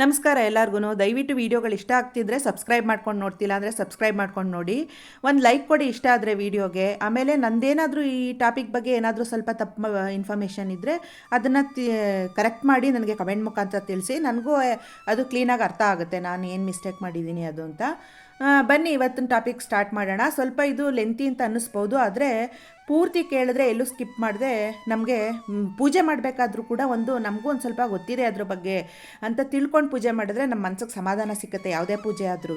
ನಮಸ್ಕಾರ ಎಲ್ಲರಿಗೂ ದಯವಿಟ್ಟು ವೀಡಿಯೋಗಳು ಇಷ್ಟ ಆಗ್ತಿದ್ರೆ ಸಬ್ಸ್ಕ್ರೈಬ್ ಮಾಡ್ಕೊಂಡು ನೋಡ್ತಿಲ್ಲ ಅಂದರೆ ಸಬ್ಸ್ಕ್ರೈಬ್ ಮಾಡ್ಕೊಂಡು ನೋಡಿ. ಒಂದು ಲೈಕ್ ಕೊಡಿ ಇಷ್ಟ ಆದರೆ ವೀಡಿಯೋಗೆ. ಆಮೇಲೆ ನಂದೇನಾದರೂ ಈ ಟಾಪಿಕ್ ಬಗ್ಗೆ ಏನಾದರೂ ಸ್ವಲ್ಪ ತಪ್ಪು ಇನ್ಫಾರ್ಮೇಷನ್ ಇದ್ದರೆ ಅದನ್ನು ಕರೆಕ್ಟ್ ಮಾಡಿ ನನಗೆ ಕಮೆಂಟ್ ಮುಖಾಂತರ ತಿಳಿಸಿ. ನನಗೂ ಅದು ಕ್ಲೀನಾಗಿ ಅರ್ಥ ಆಗುತ್ತೆ. ನಾನು ಏನು ಮಿಸ್ಟೇಕ್ ಮಾಡಿದ್ದೀನಿ ಅದು ಅಂತ. ಬನ್ನಿ, ಇವತ್ತಿನ ಟಾಪಿಕ್ ಸ್ಟಾರ್ಟ್ ಮಾಡೋಣ. ಸ್ವಲ್ಪ ಇದು ಲೆಂತಿ ಅಂತ ಅನ್ನಿಸ್ಬೋದು. ಆದರೆ ಪೂರ್ತಿ ಕೇಳಿದ್ರೆ ಎಲ್ಲೂ ಸ್ಕಿಪ್ ಮಾಡಿದೆ, ನಮಗೆ ಪೂಜೆ ಮಾಡಬೇಕಾದ್ರೂ ಕೂಡ ಒಂದು ನಮಗೂ ಒಂದು ಸ್ವಲ್ಪ ಗೊತ್ತಿದೆ ಅದ್ರ ಬಗ್ಗೆ ಅಂತ ತಿಳ್ಕೊಂಡು ಪೂಜೆ ಮಾಡಿದ್ರೆ ನಮ್ಮ ಮನ್ಸಿಗೆ ಸಮಾಧಾನ ಸಿಕ್ಕತ್ತೆ ಯಾವುದೇ ಪೂಜೆ ಆದ್ರೂ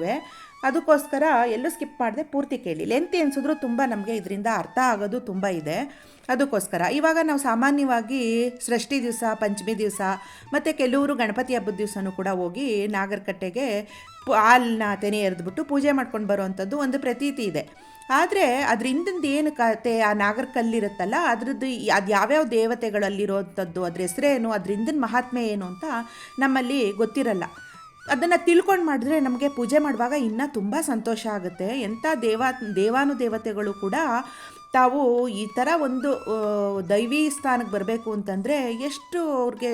ಅದಕ್ಕೋಸ್ಕರ ಎಲ್ಲೂ ಸ್ಕಿಪ್ ಮಾಡಿದೆ, ಪೂರ್ತಿ ಕೇಳಿ ಲೆಂತಿ ಅನ್ಸಿದ್ರು ತುಂಬ ನಮಗೆ ಇದರಿಂದ ಅರ್ಥ ಆಗೋದು ತುಂಬ ಇದೆ. ಅದಕ್ಕೋಸ್ಕರ ಇವಾಗ ನಾವು ಸಾಮಾನ್ಯವಾಗಿ ಸೃಷ್ಟಿ ದಿವಸ, ಪಂಚಮಿ ದಿವಸ ಮತ್ತು ಕೆಲವರು ಗಣಪತಿ ಹಬ್ಬದ ದಿವಸನೂ ಕೂಡ ಹೋಗಿ ನಾಗರಕಟ್ಟೆಗೆ ಹಾಲನ್ನ ತೆನೆ ಎರೆದ್ಬಿಟ್ಟು ಪೂಜೆ ಮಾಡ್ಕೊಂಡು ಬರುವಂಥದ್ದು ಒಂದು ಪ್ರತೀತಿ ಇದೆ. ಆದರೆ ಅದ್ರ ಹಿಂದಿಂದ ಏನು ಕತೆ ಆ ನಾಗರ ಕಲ್ಲಿರುತ್ತಲ್ಲ ಅದ್ರದ್ದು ಅದು ಯಾವ್ಯಾವ ದೇವತೆಗಳಲ್ಲಿರೋವಂಥದ್ದು, ಅದ್ರ ಹೆಸರೇನು ಅದ್ರ ಹಿಂದಿನ ಮಹಾತ್ಮೆ ಏನು ಅಂತ ನಮ್ಮಲ್ಲಿ ಗೊತ್ತಿರಲ್ಲ. ಅದನ್ನು ತಿಳ್ಕೊಂಡು ಮಾಡಿದ್ರೆ ನಮಗೆ ಪೂಜೆ ಮಾಡುವಾಗ ಇನ್ನೂ ತುಂಬ ಸಂತೋಷ ಆಗುತ್ತೆ. ಎಂಥ ದೇವ, ದೇವಾನುದೇವತೆಗಳು ಕೂಡ ತಾವು ಈ ಥರ ಒಂದು ದೈವಿ ಸ್ಥಾನಕ್ಕೆ ಬರಬೇಕು ಅಂತಂದರೆ ಎಷ್ಟು ಅವ್ರಿಗೆ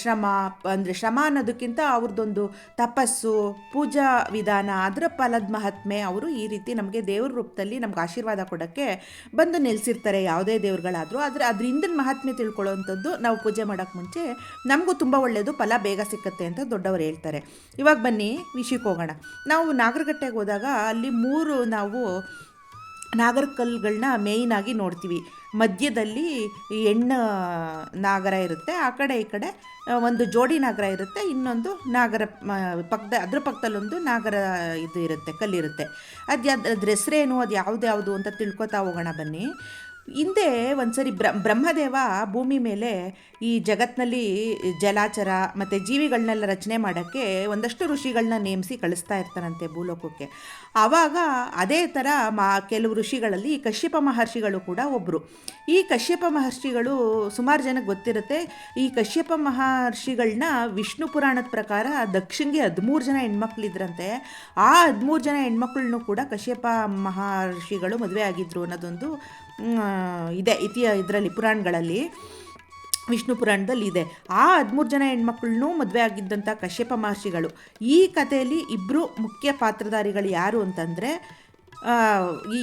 ಶ್ರಮ, ಅಂದರೆ ಶ್ರಮ ಅನ್ನೋದಕ್ಕಿಂತ ಅವ್ರದ್ದೊಂದು ತಪಸ್ಸು, ಪೂಜಾ ವಿಧಾನ, ಅದರ ಫಲದ ಮಹಾತ್ಮೆ ಅವರು ಈ ರೀತಿ ನಮಗೆ ದೇವ್ರ ರೂಪದಲ್ಲಿ ನಮ್ಗೆ ಆಶೀರ್ವಾದ ಕೊಡೋಕ್ಕೆ ಬಂದು ನಿಲ್ಲಿಸಿರ್ತಾರೆ ಯಾವುದೇ ದೇವ್ರುಗಳಾದರೂ. ಆದರೆ ಅದ್ರ ಹಿಂದಿನ ಮಹಾತ್ಮೆ ತಿಳ್ಕೊಳ್ಳೋವಂಥದ್ದು ನಾವು ಪೂಜೆ ಮಾಡೋಕ್ಕೆ ಮುಂಚೆ ನಮಗೂ ತುಂಬ ಒಳ್ಳೆಯದು ಫಲ ಬೇಗ ಸಿಕ್ಕತ್ತೆ ಅಂತ ದೊಡ್ಡವರು ಹೇಳ್ತಾರೆ. ಇವಾಗ ಬನ್ನಿ ವಿಷಯಕ್ಕೆ ಹೋಗೋಣ. ನಾವು ನಾಗರಗಟ್ಟೆಗೆ ಹೋದಾಗ ಅಲ್ಲಿ ಮೂರು ನಾವು ನಾಗರಕಲ್ಲುಗಳನ್ನ ಮೇಯ್ನಾಗಿ ನೋಡ್ತೀವಿ. ಮಧ್ಯದಲ್ಲಿ ಹೆಣ್ಣು ನಾಗರ ಇರುತ್ತೆ, ಆ ಕಡೆ ಈ ಕಡೆ ಒಂದು ಜೋಡಿ ನಾಗರ ಇರುತ್ತೆ, ಇನ್ನೊಂದು ನಾಗರ ಪಕ್ಕದ ಅದ್ರ ಪಕ್ಕದಲ್ಲೊಂದು ನಾಗರ ಇದು ಇರುತ್ತೆ, ಕಲ್ಲಿರುತ್ತೆ. ಅದು ಅದ್ರ ಹೆಸ್ರೇನು ಅದು ಯಾವ್ದು ಯಾವುದು ಅಂತ ತಿಳ್ಕೊತಾ ಹೋಗೋಣ ಬನ್ನಿ. ಹಿಂದೆ ಒಂದ್ಸರಿ ಬ್ರ, ಬ್ರಹ್ಮದೇವ ಭೂಮಿ ಮೇಲೆ ಈ ಜಗತ್ತಿನಲ್ಲಿ ಜಲಾಚರ ಮತ್ತು ಜೀವಿಗಳನ್ನೆಲ್ಲ ರಚನೆ ಮಾಡೋಕ್ಕೆ ಒಂದಷ್ಟು ಋಷಿಗಳನ್ನ ನೇಮಿಸಿ ಕಳಿಸ್ತಾ ಇರ್ತಾರಂತೆ ಭೂಲೋಕಕ್ಕೆ. ಆವಾಗ ಅದೇ ಥರ ಮಾ, ಕೆಲವು ಋಷಿಗಳಲ್ಲಿ ಕಶ್ಯಪ ಮಹರ್ಷಿಗಳು ಕೂಡ ಒಬ್ಬರು ಈ ಕಶ್ಯಪ ಮಹರ್ಷಿಗಳು ಸುಮಾರು ಜನಕ್ಕೆ ಗೊತ್ತಿರುತ್ತೆ, ಈ ಕಶ್ಯಪ ಮಹರ್ಷಿಗಳನ್ನ ವಿಷ್ಣು ಪುರಾಣದ ಪ್ರಕಾರ ದಕ್ಷಿಣಗೆ ಹದಿಮೂರು ಜನ ಹೆಣ್ಮಕ್ಳಿದ್ರಂತೆ. ಆ ಹದಿಮೂರು ಜನ ಹೆಣ್ಮಕ್ಳನ್ನೂ ಕೂಡ ಕಶ್ಯಪ ಮಹರ್ಷಿಗಳು ಮದುವೆ ಆಗಿದ್ರು ಅನ್ನೋದೊಂದು ಇದೆ ಇತಿಹ ಇದರಲ್ಲಿ, ಪುರಾಣಗಳಲ್ಲಿ. ವಿಷ್ಣು ಪುರಾಣದಲ್ಲಿ ಇದೆ. ಆ ಹದಿಮೂರು ಜನ ಹೆಣ್ಮಕ್ಳನ್ನೂ ಮದುವೆ ಆಗಿದ್ದಂಥ ಕಶ್ಯಪ ಮಹರ್ಷಿಗಳು. ಈ ಕಥೆಯಲ್ಲಿ ಇಬ್ಬರು ಮುಖ್ಯ ಪಾತ್ರಧಾರಿಗಳು ಯಾರು ಅಂತಂದರೆ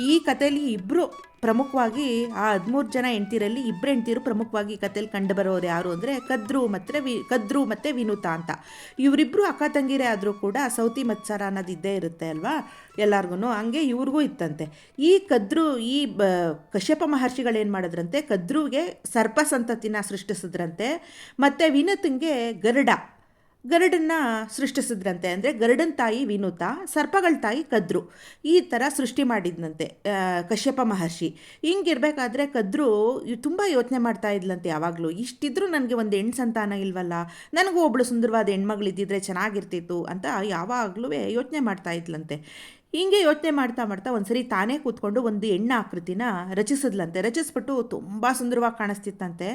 ಈ ಕಥೆಯಲ್ಲಿ ಇಬ್ಬರು ಪ್ರಮುಖವಾಗಿ ಆ ಹದಿಮೂರು ಜನ ಹೆಂಡ್ತಿರಲ್ಲಿ ಇಬ್ಬರು ಹೆಂಡ್ತಿರು ಪ್ರಮುಖವಾಗಿ ಕಥೆಯಲ್ಲಿ ಕಂಡು ಬರೋರು ಯಾರು ಅಂದರೆ ಕದ್ರು ಮತ್ತು ವಿ, ಕದ್ರು ಮತ್ತು ವಿನುತಾ ಅಂತ. ಇವರಿಬ್ಬರು ಅಕ್ಕ ತಂಗಿರೇ ಆದರೂ ಕೂಡ ಸೌತಿ ಮತ್ಸರ ಅನ್ನೋದು ಇದ್ದೇ ಇರುತ್ತೆ ಅಲ್ವಾ ಎಲ್ಲರಿಗೂ ಹಂಗೆ ಇವ್ರಿಗೂ ಇತ್ತಂತೆ. ಈ ಕದ್ರು, ಈ ಬ, ಕಶ್ಯಪ ಮಹರ್ಷಿಗಳೇನು ಮಾಡಿದ್ರಂತೆ? ಕದ್ರುಗೆ ಸರ್ಪ ಸಂತತಿನ ಸೃಷ್ಟಿಸಿದ್ರಂತೆ. ಮತ್ತು ವಿನುತಂಗೆ ಗರುಡ. ಗರುಡನ್ನ ಸೃಷ್ಟಿಸಿದ್ರಂತೆ ಅಂದರೆ ಗರುಡನ ತಾಯಿ ವಿನುತ, ಸರ್ಪಗಳ ತಾಯಿ ಕದ್ರು. ಈ ಥರ ಸೃಷ್ಟಿ ಮಾಡಿದ್ನಂತೆ ಕಶ್ಯಪ ಮಹರ್ಷಿ. ಹಿಂಗಿರ್ಬೇಕಾದ್ರೆ ಕದ್ರು ತುಂಬ ಯೋಚನೆ ಮಾಡ್ತಾ ಇದ್ಲಂತೆ ಯಾವಾಗಲೂ. ಇಷ್ಟಿದ್ರೂ ನನಗೆ ಒಂದು ಹೆಣ್ಣು ಸಂತಾನ ಇಲ್ವಲ್ಲ? ನನಗೂ ಒಬ್ಬಳು ಸುಂದರವಾದ ಹೆಣ್ಮಗಳಿದ್ದಿದ್ರೆ ಚೆನ್ನಾಗಿರ್ತಿತ್ತು ಅಂತ ಯಾವಾಗಲೂ ಯೋಚನೆ ಮಾಡ್ತಾ ಇದ್ಲಂತೆ. ಹಿಂಗೆ ಯೋಚನೆ ಮಾಡ್ತಾ ಮಾಡ್ತಾ ಒಂದ್ಸರಿ ತಾನೇ ಕೂತ್ಕೊಂಡು ಒಂದು ಎಣ್ಣ ಆಕೃತಿನ ರಚಿಸಿದ್ಲಂತೆ. ರಚಿಸ್ಬಿಟ್ಟು ತುಂಬ ಸುಂದರವಾಗಿ ಕಾಣಿಸ್ತಿತ್ತಂತೆ.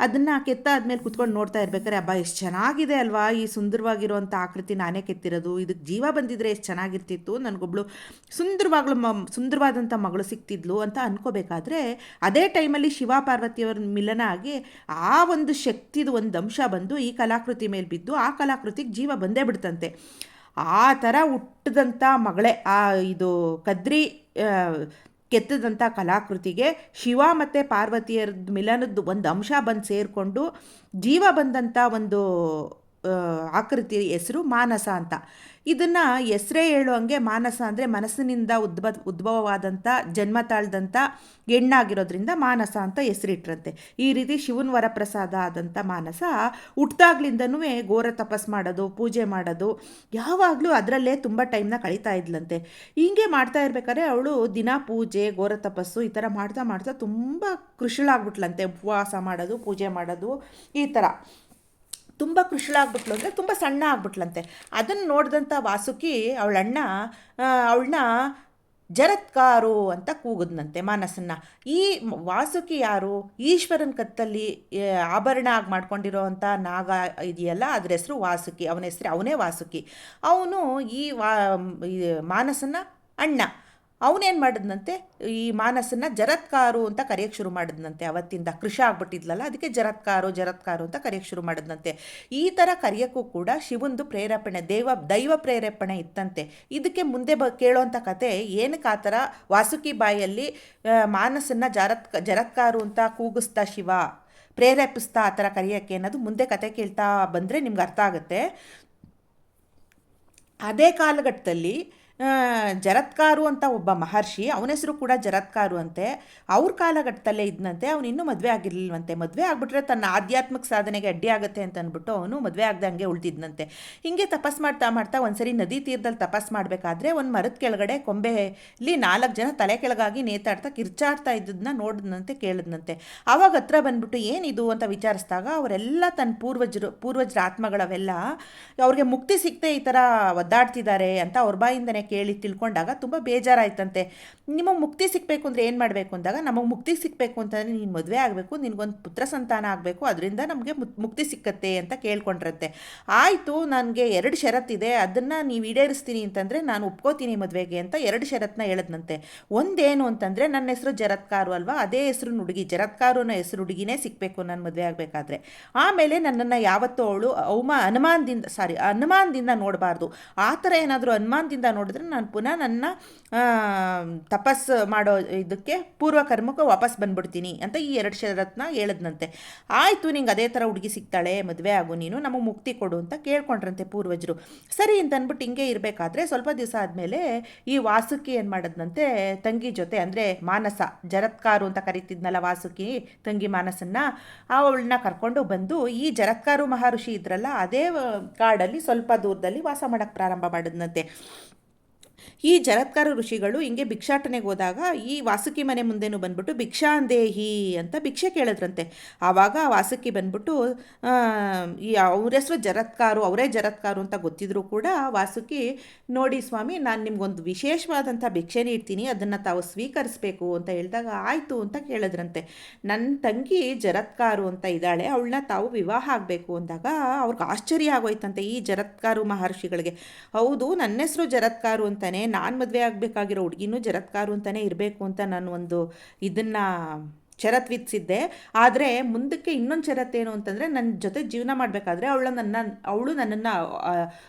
ಅದನ್ನು ಕೆತ್ತಾದ್ಮೇಲೆ ಕೂತ್ಕೊಂಡು ನೋಡ್ತಾ ಇರ್ಬೇಕಾದ್ರೆ, ಅಬ್ಬಾ, ಎಷ್ಟು ಚೆನ್ನಾಗಿದೆ ಅಲ್ವಾ ಈ ಸುಂದರವಾಗಿರುವಂಥ ಆಕೃತಿ ನಾನೇ ಕೆತ್ತಿರೋದು. ಇದಕ್ಕೆ ಜೀವ ಬಂದಿದ್ರೆ ಎಷ್ಟು ಚೆನ್ನಾಗಿರ್ತಿತ್ತು. ನನಗೊಬ್ಳು ಸುಂದರವಾಗ್ಲು ಮ ಸುಂದರವಾದಂಥ ಮಗಳು ಸಿಕ್ತಿದ್ಲು ಅಂತ ಅನ್ಕೋಬೇಕಾದ್ರೆ, ಅದೇ ಟೈಮಲ್ಲಿ ಶಿವ ಪಾರ್ವತಿಯವ್ರ ಮಿಲನ ಆಗಿ ಆ ಒಂದು ಶಕ್ತಿದು ಒಂದು ಅಂಶ ಬಂದು ಈ ಕಲಾಕೃತಿ ಮೇಲೆ ಬಿದ್ದು ಆ ಕಲಾಕೃತಿಗೆ ಜೀವ ಬಂದೇ ಬಿಡ್ತಂತೆ. ಆ ಥರ ಹುಟ್ಟಿದಂಥ ಮಗಳೇ, ಆ ಇದು ಕದ್ರಿ ಕೆತ್ತದಂಥ ಕಲಾಕೃತಿಗೆ ಶಿವ ಮತ್ತು ಪಾರ್ವತಿಯರ ಮಿಲನದ್ದು ಒಂದು ಅಂಶ ಬಂದು ಸೇರಿಕೊಂಡು ಜೀವ ಬಂದಂಥ ಒಂದು ಆಕೃತಿ ಹೆಸರು ಮಾನಸ ಅಂತ. ಇದನ್ನು ಹೆಸರೇ ಹೇಳುವಂಗೆ ಮಾನಸ ಅಂದರೆ ಮನಸ್ಸಿನಿಂದ ಉದ್ಭವ ಉದ್ಭವವಾದಂಥ ಜನ್ಮ ತಾಳ್ದಂಥ ಹೆಣ್ಣಾಗಿರೋದ್ರಿಂದ ಮಾನಸ ಅಂತ ಹೆಸರಿಟ್ರಂತೆ. ಈ ರೀತಿ ಶಿವನ ವರಪ್ರಸಾದ ಆದಂಥ ಮಾನಸ ಹುಟ್ದಾಗ್ಲಿಂದನೂ ಘೋರ ತಪಸ್ ಮಾಡೋದು, ಪೂಜೆ ಮಾಡೋದು ಯಾವಾಗಲೂ ಅದರಲ್ಲೇ ತುಂಬ ಟೈಮ್ನ ಕಳೀತಾ ಇದ್ಲಂತೆ. ಹೀಗೆ ಮಾಡ್ತಾ ಇರ್ಬೇಕಾದ್ರೆ ಅವಳು ದಿನ ಪೂಜೆ, ಘೋರ ತಪಸ್ಸು ಈ ಥರ ಮಾಡ್ತಾ ಮಾಡ್ತಾ ತುಂಬ ಕೃಷಿಳಾಗ್ಬಿಟ್ಲಂತೆ. ಉಪವಾಸ ಮಾಡೋದು, ಪೂಜೆ ಮಾಡೋದು ಈ ಥರ ತುಂಬ ಕೃಷಿಳಾಗ್ಬಿಟ್ಲು ಅಂದರೆ ತುಂಬ ಸಣ್ಣ ಆಗ್ಬಿಟ್ಲಂತೆ. ಅದನ್ನು ನೋಡಿದಂಥ ವಾಸುಕಿ ಅವಳಣ್ಣ ಅವಳನ್ನ ಜರತ್ಕಾರು ಅಂತ ಕೂಗಿದ್ನಂತೆ ಮಾನಸನ್ನ. ಈ ವಾಸುಕಿ ಯಾರು? ಈಶ್ವರನ ಕತ್ತಲ್ಲಿ ಆಭರಣ ಆಗಿ ಮಾಡ್ಕೊಂಡಿರೋವಂಥ ನಾಗ ಇದೆಯಲ್ಲ ಅದ್ರ ಹೆಸರು ವಾಸುಕಿ, ಅವನ ಹೆಸರು ಅವನೇ ವಾಸುಕಿ. ಅವನು ಈ ವಾ ಮಾನಸನ ಅಣ್ಣ. ಅವನೇನು ಮಾಡಿದ್ನಂತೆ? ಈ ಮಾನಸನ್ನ ಜರತ್ಕಾರು ಅಂತ ಕರೆಯೋಕ್ಕೆ ಶುರು ಮಾಡಿದ್ನಂತೆ. ಅವತ್ತಿಂದ ಕೃಷಿ ಆಗ್ಬಿಟ್ಟಿದ್ಲಲ್ಲ, ಅದಕ್ಕೆ ಜರತ್ಕಾರು ಜರತ್ಕಾರು ಅಂತ ಕರೆಯೋಕ್ಕೆ ಶುರು ಮಾಡಿದ್ನಂತೆ. ಈ ಥರ ಕರೆಯೋಕ್ಕೂ ಕೂಡ ಶಿವಂದು ಪ್ರೇರೇಪಣೆ, ದೈವ ದೈವ ಪ್ರೇರೇಪಣೆ ಇತ್ತಂತೆ. ಇದಕ್ಕೆ ಮುಂದೆ ಬ ಕೇಳೋವಂಥ ಕತೆ ಏನಕ್ಕೆ ಆ ಥರ ವಾಸುಕಿ ಬಾಯಲ್ಲಿ ಮಾನಸನ್ನು ಜರತ್ ಜರತ್ಕಾರು ಅಂತ ಕೂಗಿಸ್ತಾ ಶಿವ, ಪ್ರೇರೇಪಿಸ್ತಾ ಆ ಥರ ಕರೆಯೋಕ್ಕೆ ಅನ್ನೋದು ಮುಂದೆ ಕತೆ ಕೇಳ್ತಾ ಬಂದರೆ ನಿಮ್ಗೆ ಅರ್ಥ ಆಗುತ್ತೆ. ಅದೇ ಕಾಲಘಟ್ಟದಲ್ಲಿ ಜರತ್ಕಾರು ಅಂತ ಒಬ್ಬ ಮಹರ್ಷಿ, ಅವನ ಹೆಸರು ಕೂಡ ಜರತ್ಕಾರು ಅಂತೆ. ಅವ್ರ ಕಾಲಘಟ್ಟದಲ್ಲೇ ಇದ್ದಂತೆ ಅವನು ಇನ್ನೂ ಮದುವೆ ಆಗಿರಲಿಲ್ಲವಂತೆ ಮದುವೆ ಆಗಿಬಿಟ್ರೆ ತನ್ನ ಆಧ್ಯಾತ್ಮಿಕ ಸಾಧನೆಗೆ ಅಡ್ಡಿ ಆಗುತ್ತೆ ಅಂತ ಅಂದ್ಬಿಟ್ಟು ಅವನು ಮದುವೆ ಆಗದೆ ಹಂಗೆ ಉಳ್ದಿದ್ನಂತೆ. ಹಿಂಗೆ ತಪಸ್ ಮಾಡ್ತಾ ಮಾಡ್ತಾ ಒಂದ್ಸರಿ ನದಿ ತೀರದಲ್ಲಿ ತಪಸ್ ಮಾಡಬೇಕಾದ್ರೆ ಒಂದು ಮರದ ಕೆಳಗಡೆ ಕೊಂಬೆಲಿ ನಾಲ್ಕು ಜನ ತಲೆ ಕೆಳಗಾಗಿ ನೇತಾಡ್ತಾ ಕಿರ್ಚಾಡ್ತಾ ಇದ್ದದನ್ನ ನೋಡಿದ್ನಂತೆ, ಕೇಳಿದ್ನಂತೆ. ಆವಾಗ ಹತ್ರ ಬಂದ್ಬಿಟ್ಟು ಏನಿದು ಅಂತ ವಿಚಾರಿಸಿದಾಗ ಅವರೆಲ್ಲ ತನ್ನ ಪೂರ್ವಜರು, ಪೂರ್ವಜರ ಆತ್ಮಗಳವೆಲ್ಲ ಅವ್ರಿಗೆ ಮುಕ್ತಿ ಸಿಗ್ತೇ ಈ ಥರ ಒದ್ದಾಡ್ತಿದ್ದಾರೆ ಅಂತ ಅವ್ರ ಬಾಯಿಂದನೇ ಕೇಳಿ ತಿಳ್ಕೊಂಡಾಗ ತುಂಬ ಬೇಜಾರಾಯ್ತಂತೆ. ನಿಮಗೆ ಮುಕ್ತಿ ಸಿಗಬೇಕು ಅಂದರೆ ಏನು ಮಾಡಬೇಕು ಅಂದಾಗ, ನಮಗೆ ಮುಕ್ತಿ ಸಿಗಬೇಕು ಅಂತಂದರೆ ನೀನು ಮದುವೆ ಆಗಬೇಕು, ನಿನಗೊಂದು ಪುತ್ರ ಸಂತಾನ ಆಗಬೇಕು, ಅದರಿಂದ ನಮಗೆ ಮುಕ್ತಿ ಸಿಕ್ಕತ್ತೆ ಅಂತ ಕೇಳ್ಕೊಂಡ್ರಂತೆ. ಆಯಿತು, ನನಗೆ ಎರಡು ಷರತ್ತಿದೆ ಅದನ್ನು ನೀವು ಈಡೇರಿಸ್ತೀನಿ ಅಂತಂದರೆ ನಾನು ಒಪ್ಕೋತೀನಿ ಮದುವೆಗೆ ಅಂತ ಎರಡು ಷರತ್ನ ಹೇಳದ್ನಂತೆ. ಒಂದೇನು ಅಂತಂದರೆ ನನ್ನ ಹೆಸರು ಜರತ್ಕಾರು ಅಲ್ವಾ, ಅದೇ ಹೆಸರು ಹುಡುಗಿ, ಜರತ್ಕಾರು ಅನ್ನೋ ಹೆಸರು ಹುಡುಗಿನೇ ಸಿಗಬೇಕು ನಾನು ಮದುವೆ ಆಗಬೇಕಾದ್ರೆ. ಆಮೇಲೆ ನನ್ನನ್ನು ಯಾವತ್ತೂ ಅವಳು ಅವಮಾ, ಅನುಮಾನದಿಂದ ಸಾರಿ ಅನುಮಾನದಿಂದ ನೋಡಬಾರ್ದು. ಆ ಥರ ಏನಾದರೂ ಅನುಮಾನದಿಂದ ನೋಡಿದ್ರೆ ನಾನು ಪುನಃ ನನ್ನ ತಪಸ್ ಮಾಡೋ ಇದಕ್ಕೆ ಪೂರ್ವ ಕರ್ಮಕ್ಕೆ ವಾಪಸ್ ಬಂದ್ಬಿಡ್ತೀನಿ ಅಂತ ಈ ಎರಡು ಶರತ್ನ ಹೇಳಿದ್ನಂತೆ. ಆಯಿತು, ನಿಂಗೆ ಅದೇ ಥರ ಹುಡುಗಿ ಸಿಗ್ತಾಳೆ, ಮದುವೆ ಆಗು, ನೀನು ನಮಗೆ ಮುಕ್ತಿ ಕೊಡು ಅಂತ ಕೇಳ್ಕೊಂಡ್ರಂತೆ ಪೂರ್ವಜರು. ಸರಿ ಅಂತ ಅಂದ್ಬಿಟ್ಟು ಹಿಂಗೆ ಇರಬೇಕಾದ್ರೆ ಸ್ವಲ್ಪ ದಿವಸ ಆದಮೇಲೆ ಈ ವಾಸುಕಿ ಏನು ಮಾಡಿದ್ನಂತೆ, ತಂಗಿ ಜೊತೆ ಅಂದರೆ ಮಾನಸ, ಜರತ್ಕಾರು ಅಂತ ಕರಿತಿದ್ನಲ್ಲ ವಾಸುಕಿ, ತಂಗಿ ಮಾನಸನ್ನ, ಅವಳನ್ನ ಕರ್ಕೊಂಡು ಬಂದು ಈ ಜರತ್ಕಾರು ಮಹರ್ಷಿ ಇದ್ರಲ್ಲ, ಅದೇ ಕಾಡಲ್ಲಿ ಸ್ವಲ್ಪ ದೂರದಲ್ಲಿ ವಾಸ ಮಾಡೋಕ್ಕೆ ಪ್ರಾರಂಭ ಮಾಡಿದ್ನಂತೆ. ಈ ಜರತ್ಕಾರ ಋಷಿಗಳು ಹಿಂಗೆ ಭಿಕ್ಷಾಟನೆಗೆ ಹೋದಾಗ ಈ ವಾಸುಕಿ ಮನೆ ಮುಂದೆನೂ ಬಂದ್ಬಿಟ್ಟು ಭಿಕ್ಷಾಂದೇಹಿ ಅಂತ ಭಿಕ್ಷೆ ಕೇಳಿದ್ರಂತೆ. ಆವಾಗ ವಾಸುಕಿ ಬಂದ್ಬಿಟ್ಟು ಈ ಅವ್ರ ಹೆಸರು ಜರತ್ಕಾರು, ಅವರೇ ಜರತ್ಕಾರು ಅಂತ ಗೊತ್ತಿದ್ರು ಕೂಡ ವಾಸುಕಿ, ನೋಡಿ ಸ್ವಾಮಿ, ನಾನು ನಿಮ್ಗೊಂದು ವಿಶೇಷವಾದಂಥ ಭಿಕ್ಷೆ ನೀಡ್ತೀನಿ ಅದನ್ನು ತಾವು ಸ್ವೀಕರಿಸಬೇಕು ಅಂತ ಹೇಳಿದಾಗ ಆಯಿತು ಅಂತ ಕೇಳಿದ್ರಂತೆ. ನನ್ನ ತಂಗಿ ಜರತ್ಕಾರು ಅಂತ ಇದ್ದಾಳೆ, ಅವಳನ್ನ ತಾವು ವಿವಾಹ ಆಗಬೇಕು ಅಂದಾಗ ಅವ್ರಿಗೆ ಆಶ್ಚರ್ಯ ಆಗೋಯ್ತಂತೆ ಈ ಜರತ್ಕಾರು ಮಹರ್ಷಿಗಳಿಗೆ. ಹೌದು ನನ್ನ ಹೆಸರು ಜರತ್ಕಾರು ಅಂತಾನೆ ನಾನು ಮದುವೆ ಆಗಬೇಕಾಗಿರೋ ಹುಡುಗಿನೂ ಜರತ್ಕಾರು ಅಂತಲೇ ಇರಬೇಕು ಅಂತ ನಾನು ಒಂದು ಇದನ್ನು ಷರತ್ ವಿಧಿಸಿದ್ದೆ ಆದರೆ ಮುಂದಕ್ಕೆ ಇನ್ನೊಂದು ಷರತ್ತೇನು ಅಂತಂದರೆ ನನ್ನ ಜೊತೆ ಜೀವನ ಮಾಡಬೇಕಾದ್ರೆ ಅವಳು ನನ್ನ, ಅವಳು ನನ್ನನ್ನು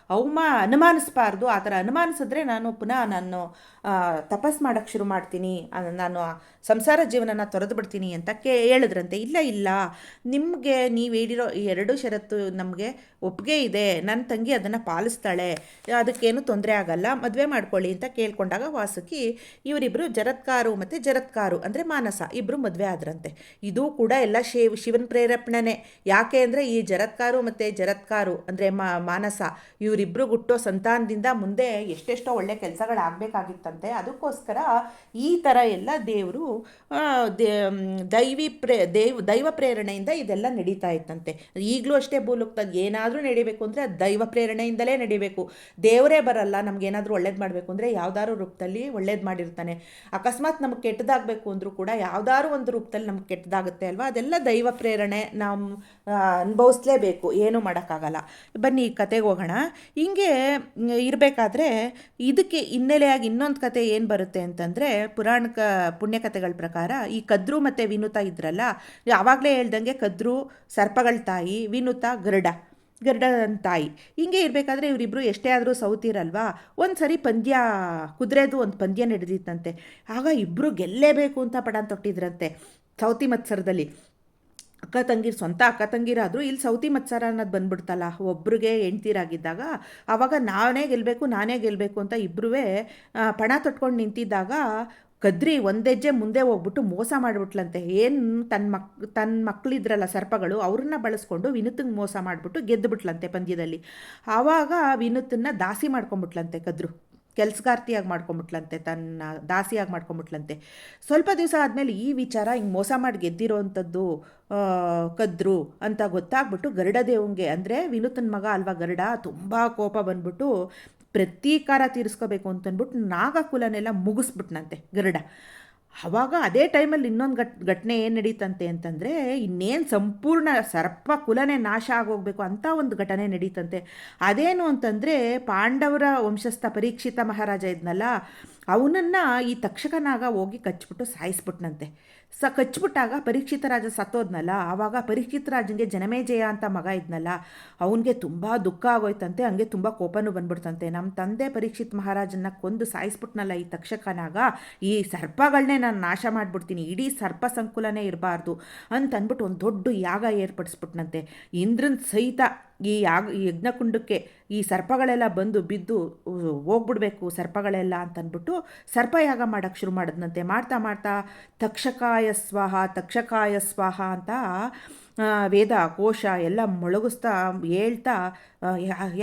ಅವಮ, ಅನುಮಾನಿಸ್ಬಾರ್ದು. ಆ ಥರ ಅನುಮಾನಿಸಿದ್ರೆ ನಾನು ಪುನಃ ನಾನು ತಪಸ್ ಮಾಡೋಕ್ಕೆ ಶುರು ಮಾಡ್ತೀನಿ. ನಾನು ಸಂಸಾರ ಜೀವನನ ತೊರೆದು ಬಿಡ್ತೀನಿ ಅಂತ ಕೇ, ಹೇಳಿದ್ರಂತೆ. ಇಲ್ಲ ಇಲ್ಲ. ನಿಮಗೆ ನೀವು ಹೇಳಿರೋ ಎರಡು ಷರತ್ತು ನಮಗೆ ಒಪ್ಪಿಗೆ ಇದೆ. ನನ್ನ ತಂಗಿ ಅದನ್ನು ಪಾಲಿಸ್ತಾಳೆ. ಅದಕ್ಕೇನು ತೊಂದರೆ ಆಗಲ್ಲ. ಮದುವೆ ಮಾಡ್ಕೊಳ್ಳಿ ಅಂತ ಕೇಳ್ಕೊಂಡಾಗ ವಾಸುಕಿ ಇವರಿಬ್ಬರು ಜರತ್ಕಾರು ಮತ್ತು ಜರತ್ಕಾರು. ಅಂದರೆ ಮಾನಸ. ಇಬ್ಬರು ಮದುವೆ ಆದ್ರಂತೆ ಇದು ಕೂಡ ಎಲ್ಲ ಶಿವ್ ಶಿವನ ಪ್ರೇರೇಪಣೆನೇ ಯಾಕೆ ಅಂದರೆ ಈ ಜರತ್ಕಾರು ಮತ್ತು ಜರತ್ಕಾರು ಅಂದರೆ ಮಾನಸ ಇವರಿಬ್ಬರು ಹುಟ್ಟೋ ಸಂತಾನದಿಂದ ಮುಂದೆ ಎಷ್ಟೆಷ್ಟೋ ಒಳ್ಳೆ ಕೆಲಸಗಳಾಗಬೇಕಾಗಿತ್ತಂತೆ. ಅದಕ್ಕೋಸ್ಕರ ಈ ಥರ ಎಲ್ಲ ದೇವರು ದೈವಿ ಪ್ರೇ, ದೇವ್, ದೈವ ಪ್ರೇರಣೆಯಿಂದ ಇದೆಲ್ಲ ನಡೀತಾ ಇತ್ತಂತೆ. ಈಗಲೂ ಅಷ್ಟೇ ಭೂಲೋಕದಾಗ ಏನಾದರೂ ನಡಿಬೇಕು ಅಂದರೆ ಅದು ದೈವ ಪ್ರೇರಣೆಯಿಂದಲೇ ನಡಿಬೇಕು. ದೇವರೇ ಬರಲ್ಲ, ನಮಗೇನಾದರೂ ಒಳ್ಳೇದು ಮಾಡಬೇಕು ಅಂದರೆ ಯಾವ್ದಾದ್ರು ರೂಪದಲ್ಲಿ ಒಳ್ಳೇದು ಮಾಡಿರ್ತಾನೆ. ಅಕಸ್ಮಾತ್ ನಮಗೆ ಕೆಟ್ಟದಾಗಬೇಕು ಅಂದರೂ ಕೂಡ ಯಾವ್ದಾದ್ರು ಒಂದು ರೂಪದಲ್ಲಿ ನಮ್ಗೆ ಕೆಟ್ಟದಾಗುತ್ತೆ ಅಲ್ವಾ? ಅದೆಲ್ಲ ದೈವ ಪ್ರೇರಣೆ ನಾವು ಅನುಭವಿಸ್ಲೇಬೇಕು. ಏನೂ ಮಾಡೋಕ್ಕಾಗಲ್ಲ. ಬನ್ನಿ ಈ ಕತೆಗೆ ಹೋಗೋಣ. ಹಿಂಗೆ ಇರಬೇಕಾದ್ರೆ ಇದಕ್ಕೆ ಹಿನ್ನೆಲೆಯಾಗಿ ಇನ್ನೊಂದು ಕತೆ ಏನು ಬರುತ್ತೆ ಅಂತಂದರೆ ಪುಣ್ಯ ಪುಣ್ಯಕಥೆಗಳ ಪ್ರಕಾರ ಈ ಕದ್ರು ಮತ್ತು ವಿನುತ ಇದ್ರಲ್ಲ, ಯಾವಾಗಲೇ ಹೇಳ್ದಂಗೆ ಕದ್ರು, ಸರ್ಪಗಳ ತಾಯಿ, ವಿನುತ, ಗರುಡ, ಗರುಡನ ತಾಯಿ. ಹಿಂಗೆ ಇರಬೇಕಾದ್ರೆ ಇವರಿಬ್ಬರು ಎಷ್ಟೇ ಆದರೂ ಸೌತಿರಲ್ವಾ? ಒಂದು ಸರಿ ಪಂದ್ಯ, ಕುದುರೆದು ಒಂದು ಪಂದ್ಯ ನಡೆದಿತ್ತಂತೆ ಆಗ ಇಬ್ಬರು ಗೆಲ್ಲೇಬೇಕು ಅಂತ ಪಡ ತೊಟ್ಟಿದ್ರಂತೆ. ಸೌತಿ ಮತ್ಸರದಲ್ಲಿ ಅಕ್ಕ ತಂಗಿರು ಸ್ವಂತ ಅಕ್ಕ ತಂಗಿರಾದರೂ ಇಲ್ಲಿ ಸೌತಿ ಮತ್ಸರ ಅನ್ನೋದು ಬಂದ್ಬಿಡ್ತಲ್ಲ, ಒಬ್ರಿಗೆ ಹೆಂಡ್ತೀರಾಗಿದ್ದಾಗ ಆವಾಗ ನಾನೇ ಗೆಲ್ಲಬೇಕು ನಾನೇ ಗೆಲ್ಲಬೇಕು ಅಂತ ಇಬ್ಬರೂ ಪಣ ತೊಟ್ಕೊಂಡು ನಿಂತಿದ್ದಾಗ ಕದ್ರಿ ಒಂದೆಜ್ಜೆ ಮುಂದೆ ಹೋಗ್ಬಿಟ್ಟು ಮೋಸ ಮಾಡಿಬಿಟ್ಲಂತೆ. ಏನು ತನ್ನ ಮಕ್ ತನ್ನ ಮಕ್ಕಳಿದ್ರಲ್ಲ ಸರ್ಪಗಳು, ಅವ್ರನ್ನ ಬಳಸ್ಕೊಂಡು ವಿನುತಂಗೆ ಮೋಸ ಮಾಡಿಬಿಟ್ಟು ಗೆದ್ದುಬಿಟ್ಲಂತೆ ಪಂದ್ಯದಲ್ಲಿ. ಆವಾಗ ವಿನುತ್ತನ್ನ ದಾಸಿ ಮಾಡ್ಕೊಂಬಿಟ್ಲಂತೆ ಕದ್ರು. ಕೆಲಸಗಾರ್ತಿಯಾಗಿ ಮಾಡ್ಕೊಂಬಿಟ್ಲಂತೆ, ತನ್ನ ದಾಸಿಯಾಗಿ ಮಾಡ್ಕೊಂಬಿಟ್ಲಂತೆ. ಸ್ವಲ್ಪ ದಿವಸ ಆದಮೇಲೆ ಈ ವಿಚಾರ ಹಿಂಗೆ ಮೋಸ ಮಾಡಿ ಗೆದ್ದಿರೋ ಅಂಥದ್ದು ಕದ್ರು ಅಂತ ಗೊತ್ತಾಗ್ಬಿಟ್ಟು ಗರುಡದೇವಂಗೆ ಅಂದರೆ ವಿನುತನ ಮಗ ಅಲ್ವಾ ಗರುಡ, ತುಂಬ ಕೋಪ ಬಂದ್ಬಿಟ್ಟು ಪ್ರತೀಕಾರ ತೀರಿಸ್ಕೋಬೇಕು ಅಂತಂದ್ಬಿಟ್ಟು ನಾಗಕುಲನೆಲ್ಲ ಮುಗಿಸ್ಬಿಟ್ನಂತೆ ಗರುಡ. ಆವಾಗ ಅದೇ ಟೈಮಲ್ಲಿ ಇನ್ನೊಂದು ಘಟ್, ಘಟನೆ ಏನು ನಡೀತಂತೆ ಅಂತಂದರೆ ಇನ್ನೇನು ಸಂಪೂರ್ಣ ಸರ್ಪ ಕುಲನೇ ನಾಶ ಆಗೋಗ್ಬೇಕು ಅಂತ ಒಂದು ಘಟನೆ ನಡೀತಂತೆ. ಅದೇನು ಅಂತಂದರೆ ಪಾಂಡವರ ವಂಶಸ್ಥ ಪರೀಕ್ಷಿತ ಮಹಾರಾಜ ಇದ್ನಲ್ಲ, ಅವನನ್ನು ಈ ತಕ್ಷಕನಾಗ ಹೋಗಿ ಕಚ್ಚಿಬಿಟ್ಟು ಸಾಯಿಸ್ಬಿಟ್ನಂತೆ. ಸ ಕಚ್ಬಿಟ್ಟಾಗ ಪರೀಕ್ಷಿತ ರಾಜ ಸತ್ತೋದ್ನಲ್ಲ? ಆವಾಗ ಪರೀಕ್ಷಿತ ರಾಜನಿಗೆ ಜನಮೇಜಯ ಅಂತ ಮಗ ಇದ್ನಲ್ಲ? ಅವನಿಗೆ ತುಂಬ ದುಃಖ ಆಗೋಯ್ತಂತೆ, ಹಂಗೆ ತುಂಬ ಕೋಪನೂ ಬಂದ್ಬಿಡ್ತಂತೆ. ನಮ್ಮ ತಂದೆ ಪರೀಕ್ಷಿತ್ ಮಹಾರಾಜನ್ನ ಕೊಂದು ಸಾಯಿಸ್ಬಿಟ್ನಲ್ಲ ಈ ತಕ್ಷಕನಾಗ? ಈ ಸರ್ಪಗಳನ್ನೇ ನಾನು ನಾಶ ಮಾಡಿಬಿಡ್ತೀನಿ, ಇಡೀ ಸರ್ಪ ಸಂಕುಲನೇ ಇರಬಾರ್ದು ಅಂತ ಅಂದ್ಬಿಟ್ಟು ಒಂದು ದೊಡ್ಡ ಯಾಗ ಏರ್ಪಡಿಸ್ಬಿಟ್ನಂತೆ. ಇಂದ್ರನ ಸಹಿತ ಈ ಯಾಗ ಈ ಯಜ್ಞಕುಂಡಕ್ಕೆ ಈ ಸರ್ಪಗಳೆಲ್ಲ ಬಂದು ಬಿದ್ದು ಹೋಗ್ಬಿಡ್ಬೇಕು ಸರ್ಪಗಳೆಲ್ಲ ಅಂತಂದ್ಬಿಟ್ಟು ಸರ್ಪಯಾಗ ಮಾಡೋಕ್ಕೆ ಶುರು ಮಾಡಿದ್ನಂತೆ. ಮಾಡ್ತಾ ಮಾಡ್ತಾ ತಕ್ಷಕಾಯ ಸ್ವಾಹ ತಕ್ಷಕಾಯ ಸ್ವಾಹ ಅಂತ ವೇದ, ಕೋಶ ಎಲ್ಲ ಮೊಳಗಿಸ್ತಾ ಹೇಳ್ತಾ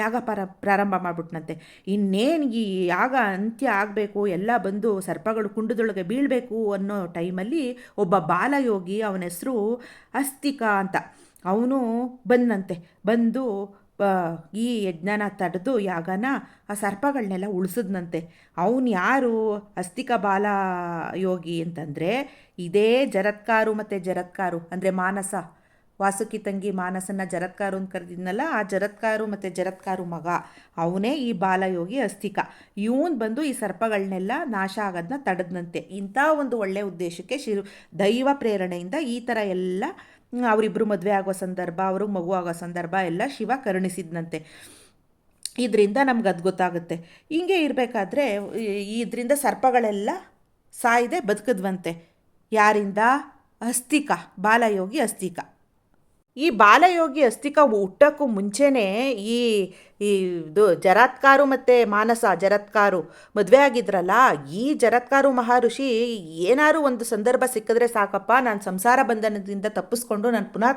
ಯಾಗ ಪರ, ಪ್ರಾರಂಭ ಮಾಡಿಬಿಟ್ನಂತೆ. ಇನ್ನೇನು ಈ ಯಾಗ ಅಂತ್ಯ ಆಗಬೇಕು, ಎಲ್ಲ ಬಂದು ಸರ್ಪಗಳು ಕುಂಡದೊಳಗೆ ಬೀಳಬೇಕು ಅನ್ನೋ ಟೈಮಲ್ಲಿ ಒಬ್ಬ ಬಾಲಯೋಗಿ ಅವನ ಹೆಸರು ಅಸ್ತಿಕ ಅಂತ. ಅವನು ಬಂದಂತೆ. ಬಂದು ಈ ಯಜ್ಞನ ತಡೆದು ಯಾಗನ, ಆ ಸರ್ಪಗಳನ್ನೆಲ್ಲ ಉಳಿಸಿದ್ನಂತೆ. ಅವನು ಯಾರು? ಅಸ್ತಿಕ ಬಾಲ ಯೋಗಿ ಅಂತಂದರೆ, ಇದೇ ಜರತ್ಕಾರು ಮತ್ತು ಜರತ್ಕಾರು, ಅಂದರೆ ಮಾನಸ. ವಾಸುಕಿ ತಂಗಿ ಮಾನಸನ್ನ ಜರತ್ಕಾರು ಅಂತ ಕರೆದಿದ್ನಲ್ಲ, ಆ ಜರತ್ಕಾರು ಮತ್ತು ಜರತ್ಕಾರು ಮಗ, ಅವನೇ ಈ ಬಾಲಯೋಗಿ ಅಸ್ತಿಕ. ಇವನು ಬಂದು ಈ ಸರ್ಪಗಳನ್ನೆಲ್ಲ ನಾಶ ಆಗೋದನ್ನ ತಡೆದ್ನಂತೆ. ಇಂಥ ಒಂದು ಒಳ್ಳೆಯ ಉದ್ದೇಶಕ್ಕೆ ಶಿರು ದೈವ ಪ್ರೇರಣೆಯಿಂದ ಈ ಥರ ಎಲ್ಲ ಅವರಿಬ್ಬರು ಮದುವೆ ಆಗೋ ಸಂದರ್ಭ ಅವರು ಮಗು ಆಗೋ ಸಂದರ್ಭ ಎಲ್ಲ ಶಿವ ಕರುಣಿಸಿದ್ನಂತೆ. ಇದರಿಂದ ನಮ್ಗೆ ಅದು ಗೊತ್ತಾಗುತ್ತೆ. ಹಿಂಗೆ ಇರಬೇಕಾದ್ರೆ ಇದರಿಂದ ಸರ್ಪಗಳೆಲ್ಲ ಸಾಯದೆ ಬದುಕಿದ್ವಂತೆ. ಯಾರಿಂದ? ಅಸ್ತಿಕ ಬಾಲಯೋಗಿ ಅಸ್ತಿಕ ಈ ಬಾಲಯೋಗಿ ಅಸ್ತಿಕ ಹುಟ್ಟಕ್ಕೂ ಮುಂಚೆನೇ ಈ ಇದು ಜರತ್ಕಾರು ಮತ್ತು ಮಾನಸ, ಜರತ್ಕಾರು ಮದುವೆ ಆಗಿದ್ರಲ್ಲ, ಈ ಜರತ್ಕಾರು ಮಹರ್ಷಿ ಏನಾರು ಒಂದು ಸಂದರ್ಭ ಸಿಕ್ಕಿದ್ರೆ ಸಾಕಪ್ಪ, ನಾನು ಸಂಸಾರ ಬಂಧನದಿಂದ ತಪ್ಪಿಸ್ಕೊಂಡು ನಾನು ಪುನಃ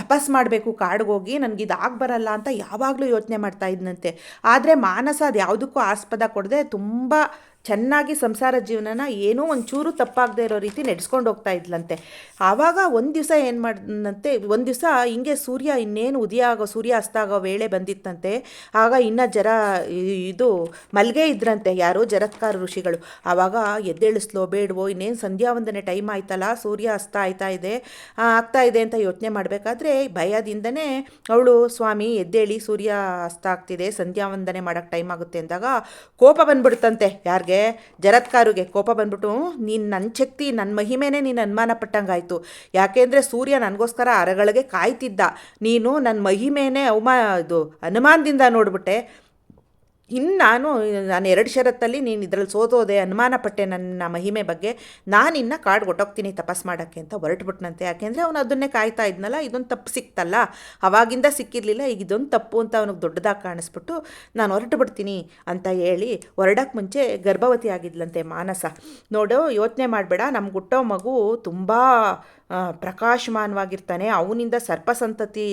ತಪಸ್ ಮಾಡಬೇಕು, ಕಾಡ್ಗೋಗಿ ಇದಾಗಿ ಬರಲ್ಲ ಅಂತ ಯಾವಾಗಲೂ ಯೋಚನೆ ಮಾಡ್ತಾ ಇದ್ನಂತೆ. ಆದರೆ ಮಾನಸ ಅದು ಯಾವುದಕ್ಕೂ ಆಸ್ಪದ ಕೊಡದೆ ತುಂಬ ಚೆನ್ನಾಗಿ ಸಂಸಾರ ಜೀವನನ ಏನೋ ಒಂಚೂರು ತಪ್ಪಾಗದೇ ಇರೋ ರೀತಿ ನಡೆಸ್ಕೊಂಡು ಹೋಗ್ತಾ ಇದ್ಲಂತೆ. ಆವಾಗ ಒಂದು ದಿವಸ ಏನು ಮಾಡಿದಂತೆ ಒಂದು ದಿವಸ ಹಿಂಗೆ ಸೂರ್ಯ ಇನ್ನೇನು ಉದಯ ಆಗೋ, ಸೂರ್ಯ ಅಸ್ತ ಆಗೋ ವೇಳೆ ಬಂದಿತ್ತಂತೆ, ಆಗ ಇನ್ನು ಜರ ಇದು ಮಲ್ಗೆ ಇದ್ರಂತೆ ಯಾರೋ ಜರತ್ಕಾರ ಋಷಿಗಳು. ಆವಾಗ ಎದ್ದೇಳಿಸ್ಲೋ ಬೇಡವೋ, ಇನ್ನೇನು ಸಂಧ್ಯಾ ವಂದನೆ ಟೈಮ್ ಆಯ್ತಲ್ಲ, ಸೂರ್ಯ ಅಸ್ತ ಆಯ್ತಾ ಇದೆ ಆಗ್ತಾ ಇದೆ ಅಂತ ಯೋಚನೆ ಮಾಡಬೇಕಾದ್ರೆ ಭಯದಿಂದನೇ ಅವಳು, ಸ್ವಾಮಿ, ಎದ್ದೇಳಿ ಸೂರ್ಯ ಅಸ್ತ ಆಗ್ತಿದೆ, ಸಂಧ್ಯಾ ವಂದನೆ ಟೈಮ್ ಆಗುತ್ತೆ ಅಂದಾಗ ಕೋಪ ಬಂದ್ಬಿಡ್ತಂತೆ, ಯಾರಿಗೆ? ಜರತ್ಕಾರುಗೆ ಕೋಪ ಬಂದ್ಬಿಟ್ಟು, ನೀನು ನನ್ನ ಶಕ್ತಿ ನನ್ನ ಮಹಿಮೆನೇ ನೀನು ಅನುಮಾನ ಪಟ್ಟಂಗಾಯಿತು. ಯಾಕೆಂದರೆ ಸೂರ್ಯ ನನಗೋಸ್ಕರ ಅರಗಳಿಗೆ ಕಾಯ್ತಿದ್ದ. ನೀನು ನನ್ನ ಮಹಿಮೆನೇ ಅವಮಾ ಇದು ಅನುಮಾನದಿಂದ ನೋಡ್ಬಿಟ್ಟೆ. ಇನ್ನು ನಾನು ನಾನು ಎರಡು ಷರತ್ತಲ್ಲಿ ನೀನು ಇದರಲ್ಲಿ ಸೋತೋದೆ, ಅನುಮಾನ ಪಟ್ಟೆ ನನ್ನ ಮಹಿಮೆ ಬಗ್ಗೆ, ನಾನು ಇನ್ನು ಕಾಡು ಕೊಟ್ಟೋಗ್ತೀನಿ ತಪಸ್ ಮಾಡೋಕ್ಕೆ ಅಂತ ಹೊರಟ್ಬಿಟ್ನಂತೆ. ಯಾಕೆಂದರೆ ಅವನು ಅದನ್ನೇ ಕಾಯ್ತಾ ಇದ್ನಲ್ಲ, ಇದೊಂದು ತಪ್ಪು ಸಿಕ್ತಲ್ಲ. ಅವಾಗಿಂದ ಸಿಕ್ಕಿರಲಿಲ್ಲ, ಈಗ ಇದೊಂದು ತಪ್ಪು ಅಂತ ಅವನಿಗೆ ದೊಡ್ಡದಾಗಿ ಕಾಣಿಸ್ಬಿಟ್ಟು ನಾನು ಹೊರಟು ಬಿಡ್ತೀನಿ ಅಂತ ಹೇಳಿ ಹೊರಡಕ್ಕೆ ಮುಂಚೆ ಗರ್ಭವತಿ ಆಗಿದ್ಲಂತೆ ಮಾನಸ. ನೋಡು, ಯೋಚನೆ ಮಾಡಬೇಡ, ನಮ್ಗೆ ಹುಟ್ಟೋ ಮಗು ತುಂಬ ಪ್ರಕಾಶಮಾನವಾಗಿರ್ತಾನೆ, ಅವನಿಂದ ಸರ್ಪಸಂತತಿ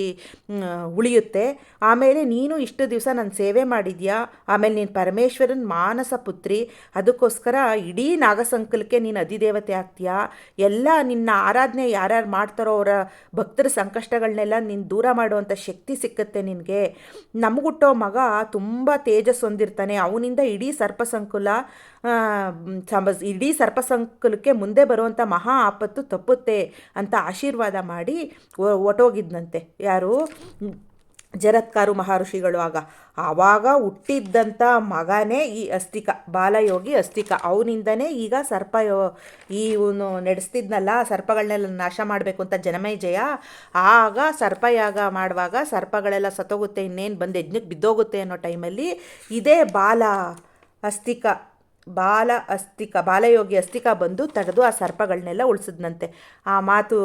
ಉಳಿಯುತ್ತೆ. ಆಮೇಲೆ ನೀನು ಇಷ್ಟು ದಿವಸ ನನ್ನ ಸೇವೆ ಮಾಡಿದ್ಯಾ? ಆಮೇಲೆ ನೀನು ಪರಮೇಶ್ವರನ ಮಾನಸ ಪುತ್ರಿ. ಅದಕ್ಕೋಸ್ಕರ ಇಡೀ ನಾಗಸಂಕಲಕ್ಕೆ ನೀನು ಅಧಿದೇವತೆ ಆಗ್ತೀಯಾ? ಎಲ್ಲ ನಿನ್ನ ಆರಾಧನೆ ಯಾರ್ಯಾರು ಮಾಡ್ತಾರೋ ಅವರ ಭಕ್ತರ ಸಂಕಷ್ಟಗಳನ್ನೆಲ್ಲ ನೀನು ದೂರ ಮಾಡುವಂಥ ಶಕ್ತಿ ಸಿಕ್ಕತ್ತೆ ನಿನಗೆ. ನಮಗುಟ್ಟೋ ಮಗ ತುಂಬ ತೇಜಸ್ ಹೊಂದಿರ್ತಾನೆ. ಅವನಿಂದ ಇಡೀ ಸರ್ಪಸಂಕುಲ ಇಡೀ ಸರ್ಪಸಂಕುಲಕ್ಕೆ ಮುಂದೆ ಬರುವಂಥ ಮಹಾ ಆಪತ್ತು ತಪ್ಪುತ್ತೆ. ಅಂತ ಆಶೀರ್ವಾದ ಮಾಡಿ ಒಟೋಗಿದ್ನಂತೆ. ಯಾರು? ಜರತ್ಕಾರು ಮಹರ್ಷಿಗಳು ಆಗ. ಆವಾಗ ಹುಟ್ಟಿದ್ದಂಥ ಮಗನೇ ಈ ಅಸ್ತಿಕ, ಬಾಲಯೋಗಿ ಅಸ್ತಿಕ. ಅವನಿಂದನೇ ಈಗ ಸರ್ಪ ಈ ಇವನು ನಡೆಸ್ತಿದ್ನಲ್ಲ ಸರ್ಪಗಳನ್ನೆಲ್ಲ ನಾಶ ಮಾಡಬೇಕು ಅಂತ ಜನಮೇಜಯ ಆಗ ಸರ್ಪಯಾಗ ಮಾಡುವಾಗ ಸರ್ಪಗಳೆಲ್ಲ ಸತ್ತೋಗುತ್ತೆ, ಇನ್ನೇನು ಬಂದು ಯಜ್ಞಕ್ಕೆ ಬಿದ್ದೋಗುತ್ತೆ ಅನ್ನೋ ಟೈಮಲ್ಲಿ ಇದೇ ಬಾಲ ಅಸ್ತಿಕ ಬಾಲ ಅಸ್ತಿಕ ಬಾಲಯೋಗಿ ಅಸ್ತಿಕ ಬಂದು ತಡೆದು ಆ ಸರ್ಪಗಳನ್ನೆಲ್ಲ ಉಳಿಸಿದ್ನಂತೆ. ಆ ಮಾತು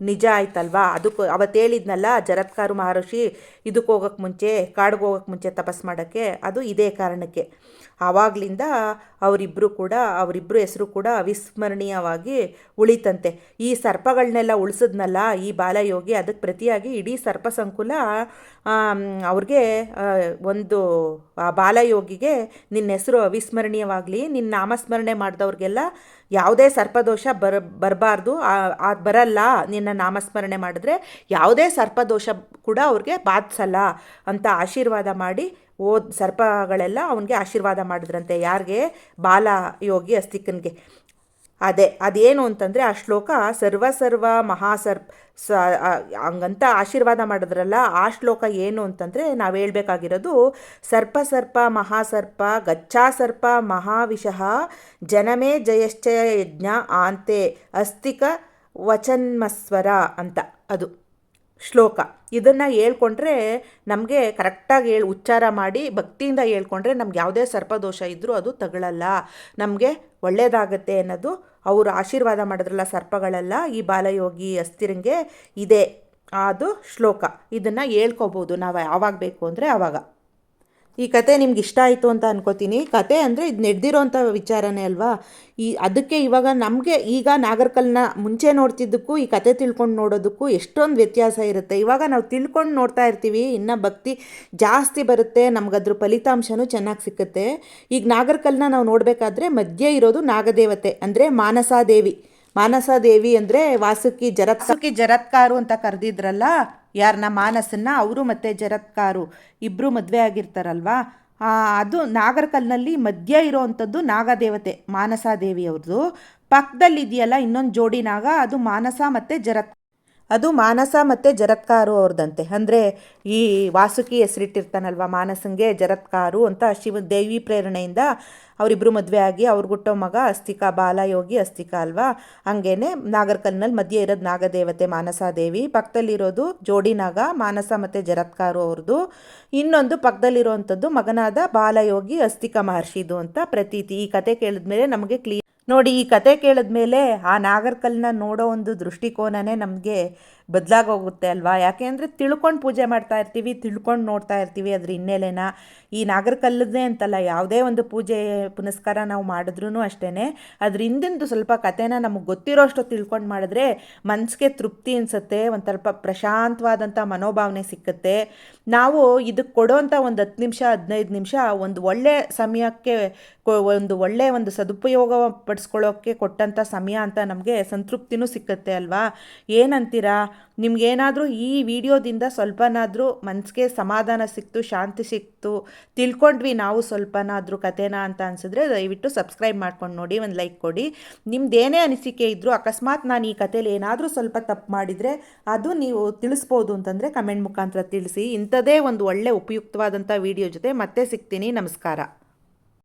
ನಿಜ ಆಯ್ತಲ್ವಾ? ಅದಕ್ಕೂ ಅವತ್ತು ಹೇಳಿದ್ನಲ್ಲ ಜರತ್ಕಾರು ಮಹರ್ಷಿ ಇದಕ್ಕೆ ಹೋಗೋಕ್ಕೆ ಮುಂಚೆ ಕಾಡಿಗೆ ಹೋಗೋಕ್ಕೆ ಮುಂಚೆ ತಪಸ್ ಮಾಡೋಕ್ಕೆ, ಅದು ಇದೇ ಕಾರಣಕ್ಕೆ. ಆವಾಗಲಿಂದ ಅವರಿಬ್ಬರು ಕೂಡ ಅವರಿಬ್ಬರು ಹೆಸರು ಕೂಡ ಅವಿಸ್ಮರಣೀಯವಾಗಿ ಉಳಿತಂತೆ. ಈ ಸರ್ಪಗಳನ್ನೆಲ್ಲ ಉಳಿಸಿದ್ನಲ್ಲ, ಈ ಬಾಲಯೋಗಿ ಅದಕ್ಕೆ ಪ್ರತಿಯಾಗಿ ಇಡೀ ಸರ್ಪ ಸಂಕುಲ ಅವ್ರಿಗೆ ಒಂದು, ಆ ಬಾಲಯೋಗಿಗೆ ನಿನ್ನ ಹೆಸರು ಅವಿಸ್ಮರಣೀಯವಾಗಲಿ, ನಿನ್ನ ನಾಮಸ್ಮರಣೆ ಮಾಡಿದವ್ರಿಗೆಲ್ಲ ಯಾವುದೇ ಸರ್ಪದೋಷ ಬರ, ಬರಬಾರ್ದು ಬರಲ್ಲ, ನಿನ್ನ ನಾಮಸ್ಮರಣೆ ಮಾಡಿದ್ರೆ ಯಾವುದೇ ಸರ್ಪದೋಷ ಕೂಡ ಅವ್ರಿಗೆ ಬಾಧಿಸಲ್ಲ ಅಂತ ಆಶೀರ್ವಾದ ಮಾಡಿ ಓದ್ ಸರ್ಪಗಳೆಲ್ಲ ಅವನಿಗೆ ಆಶೀರ್ವಾದ ಮಾಡಿದ್ರಂತೆ, ಯಾರಿಗೆ? ಬಾಲ ಯೋಗಿ ಅಸ್ತಿಕನಿಗೆ ಅದೇ, ಅದೇನು ಅಂತಂದರೆ ಆ ಶ್ಲೋಕ ಸರ್ವ ಸರ್ವ ಮಹಾಸರ್ಪ್ ಸ ಹಂಗಂತ ಆಶೀರ್ವಾದ ಮಾಡಿದ್ರಲ್ಲ, ಆ ಶ್ಲೋಕ ಏನು ಅಂತಂದರೆ ನಾವು ಹೇಳಬೇಕಾಗಿರೋದು ಸರ್ಪ ಸರ್ಪ ಮಹಾಸರ್ಪ ಗಚ್ಚಾ ಸರ್ಪ ಮಹಾವಿಷಃ ಜನಮೇ ಜಯಶ್ಚಯ ಯಜ್ಞ ಆಂತೆ ಅಸ್ತಿಕ ವಚನ್ಮಸ್ವರ ಅಂತ ಅದು ಶ್ಲೋಕ. ಇದನ್ನು ಹೇಳ್ಕೊಂಡ್ರೆ ನಮಗೆ ಕರೆಕ್ಟಾಗಿ ಹೇಳಿ ಉಚ್ಚಾರ ಮಾಡಿ ಭಕ್ತಿಯಿಂದ ಹೇಳ್ಕೊಂಡ್ರೆ ನಮ್ಗೆ ಯಾವುದೇ ಸರ್ಪದೋಷ ಇದ್ದರೂ ಅದು ತಗೊಳ್ಳಲ್ಲ ನಮಗೆ ಒಳ್ಳೆಯದಾಗತ್ತೆ ಅನ್ನೋದು ಅವರು ಆಶೀರ್ವಾದ ಮಾಡಿದ್ರಲ್ಲ ಸರ್ಪಗಳೆಲ್ಲ, ಈ ಬಾಲಯೋಗಿ ಅಸ್ಥಿರಂಗೆ ಇದೆ. ಅದು ಶ್ಲೋಕ. ಇದನ್ನು ಹೇಳ್ಕೊಬೋದು. ನಾವು ಯಾವಾಗ ಬೇಕು ಅಂದರೆ ಆವಾಗ ಈ ಕತೆ ನಿಮ್ಗೆ ಇಷ್ಟ ಆಯಿತು ಅಂತ ಅನ್ಕೋತೀನಿ. ಕತೆ ಅಂದರೆ ಇದು ನಡೆದಿರೋಂಥ ವಿಚಾರನೇ ಅಲ್ವಾ? ಈ ಅದಕ್ಕೆ ಇವಾಗ ನಮಗೆ ಈಗ ನಾಗರಕಲ್ನ ಮುಂಚೆ ನೋಡ್ತಿದ್ದಕ್ಕೂ, ಈ ಕತೆ ತಿಳ್ಕೊಂಡು ನೋಡೋದಕ್ಕೂ ಎಷ್ಟೊಂದು ವ್ಯತ್ಯಾಸ ಇರುತ್ತೆ. ಇವಾಗ ನಾವು ತಿಳ್ಕೊಂಡು ನೋಡ್ತಾ ಇರ್ತೀವಿ, ಇನ್ನು ಭಕ್ತಿ ಜಾಸ್ತಿ ಬರುತ್ತೆ ನಮ್ಗೆ ಅದ್ರ ಫಲಿತಾಂಶನೂ ಚೆನ್ನಾಗಿ ಸಿಕ್ಕುತ್ತೆ. ಈಗ ನಾಗರಕಲ್ನ ನಾವು ನೋಡಬೇಕಾದ್ರೆ ಮಧ್ಯೆ ಇರೋದು ನಾಗದೇವತೆ, ಅಂದರೆ ಮಾನಸಾದೇವಿ. ಮಾನಸಾದೇವಿ ಅಂದರೆ ವಾಸುಕಿ ಜರತ್ ವಾಸುಕಿ ಜರತ್ಕಾರು ಅಂತ ಕರೆದಿದ್ರಲ್ಲ ಯಾರನ್ನ ಮಾನಸನ್ನ ಅವರು ಮತ್ತು ಜರತ್ಕಾರು ಇಬ್ಬರು ಮದುವೆ ಆಗಿರ್ತಾರಲ್ವಾ? ಅದು ನಾಗರಕಲ್ನಲ್ಲಿ ಮಧ್ಯ ಇರೋವಂಥದ್ದು ನಾಗದೇವತೆ ಮಾನಸಾದೇವಿ ಅವ್ರದ್ದು ಪಕ್ಕದಲ್ಲಿ ಇದೆಯಲ್ಲ ಇನ್ನೊಂದು ಜೋಡಿ ನಾಗ, ಅದು ಮಾನಸ ಮತ್ತು ಜರತ್ ಅದು ಮಾನಸ ಮತ್ತು ಜರತ್ಕಾರು ಅವ್ರದಂತೆ ಅಂದರೆ ಈ ವಾಸುಕಿ ಹೆಸರಿಟ್ಟಿರ್ತಾನಲ್ವ ಮಾನಸಂಗೆ ಜರತ್ಕಾರು ಅಂತ ಶಿವ ದೇವಿ ಪ್ರೇರಣೆಯಿಂದ ಅವರಿಬ್ಬರು ಮದುವೆ ಆಗಿ ಅವ್ರಿಗೆ ಹುಟ್ಟೋ ಮಗ ಅಸ್ತಿಕಾ, ಬಾಲಯೋಗಿ ಅಸ್ತಿಕಾ ಅಲ್ವಾ? ಹಂಗೇನೆ ನಾಗರಕಲ್ನಲ್ಲಿ ಮಧ್ಯೆ ಇರೋದು ನಾಗದೇವತೆ ಮಾನಸಾದೇವಿ. ಪಕ್ಕದಲ್ಲಿರೋದು ಜೋಡಿ ನಾಗ, ಮಾನಸ ಮತ್ತು ಜರತ್ಕಾರು ಅವ್ರದ್ದು ಇನ್ನೊಂದು ಪಕ್ಕದಲ್ಲಿರುವಂಥದ್ದು ಮಗನಾದ ಬಾಲಯೋಗಿ ಅಸ್ತಿಕಾ ಮಹರ್ಷಿದು ಅಂತ ಪ್ರತೀತಿ. ಈ ಕತೆ ಕೇಳಿದ್ಮೇಲೆ ನಮಗೆ ಕ್ಲೀ ನೋಡಿ, ಈ ಕತೆ ಕೇಳಿದ್ಮೇಲೆ ಆ ನಾಗರಕಲ್ಲನ್ನ ನೋಡೋ ಒಂದು ದೃಷ್ಟಿಕೋನನೇ ನಮಗೆ ಬದಲಾಗೋಗುತ್ತೆ ಅಲ್ವಾ? ಯಾಕೆ ಅಂದರೆ ತಿಳ್ಕೊಂಡು ಪೂಜೆ ಮಾಡ್ತಾ ಇರ್ತೀವಿ, ತಿಳ್ಕೊಂಡು ನೋಡ್ತಾ ಇರ್ತೀವಿ ಅದ್ರ ಹಿನ್ನೆಲೆನ. ಈ ನಾಗರಕಲ್ಲದೇ ಅಂತಲ್ಲ, ಯಾವುದೇ ಒಂದು ಪೂಜೆ ಪುನಸ್ಕಾರ ನಾವು ಮಾಡಿದ್ರೂ ಅಷ್ಟೇ ಅದ್ರ ಹಿಂದಿಂದು ಸ್ವಲ್ಪ ಕಥೆನ ನಮಗೆ ಗೊತ್ತಿರೋಷ್ಟು ತಿಳ್ಕೊಂಡು ಮಾಡಿದ್ರೆ ಮನಸ್ಸಿಗೆ ತೃಪ್ತಿ ಅನಿಸುತ್ತೆ ಒಂದು ಸ್ವಲ್ಪ ಪ್ರಶಾಂತವಾದಂಥ ಮನೋಭಾವನೆ ಸಿಕ್ಕುತ್ತೆ. ನಾವು ಇದಕ್ಕೆ ಕೊಡೋಂಥ ಒಂದು ಹತ್ತು ನಿಮಿಷ, ಹದಿನೈದು ನಿಮಿಷ ಒಂದು ಒಳ್ಳೆ ಸಮಯಕ್ಕೆ ಒಂದು ಒಳ್ಳೆ ಒಂದು ಸದುಪಯೋಗ ಪಡಿಸ್ಕೊಳ್ಳೋಕ್ಕೆ ಕೊಟ್ಟಂಥ ಸಮಯ ಅಂತ ನಮಗೆ ಸಂತೃಪ್ತಿನೂ ಸಿಕ್ಕುತ್ತೆ ಅಲ್ವಾ? ಏನಂತೀರಾ? ನಿಮ್ಗೇನಾದರೂ ಈ ವಿಡಿಯೋದಿಂದ ಸ್ವಲ್ಪನಾದರೂ ಮನಸ್ಸಿಗೆ ಸಮಾಧಾನ ಸಿಕ್ತು, ಶಾಂತಿ ಸಿಕ್ತು ತಿಳ್ಕೊಂಡ್ವಿ, ನಾವು ಸ್ವಲ್ಪನಾದರೂ ಕಥೆನ ಅಂತ ಅನಿಸಿದ್ರೆ ದಯವಿಟ್ಟು ಸಬ್ಸ್ಕ್ರೈಬ್ ಮಾಡ್ಕೊಂಡು ನೋಡಿ, ಒಂದು ಲೈಕ್ ಕೊಡಿ. ನಿಮ್ದು ಏನೇ ಅನಿಸಿಕೆ ಇದ್ದರೂ ಅಕಸ್ಮಾತ್ ನಾನು ಈ ಕಥೆಯಲ್ಲಿ ಏನಾದರೂ ಸ್ವಲ್ಪ ತಪ್ಪು ಮಾಡಿದರೆ, ಅದು ನೀವು ತಿಳಿಸ್ಬೋದು ಅಂತಂದರೆ ಕಮೆಂಟ್ ಮುಖಾಂತರ ತಿಳಿಸಿ. ಇಂಥದೇ ಒಂದು ಒಳ್ಳೆ ಉಪಯುಕ್ತವಾದಂಥ ವಿಡಿಯೋ ಜೊತೆ ಮತ್ತೆ ಸಿಗ್ತೀನಿ. ನಮಸ್ಕಾರ.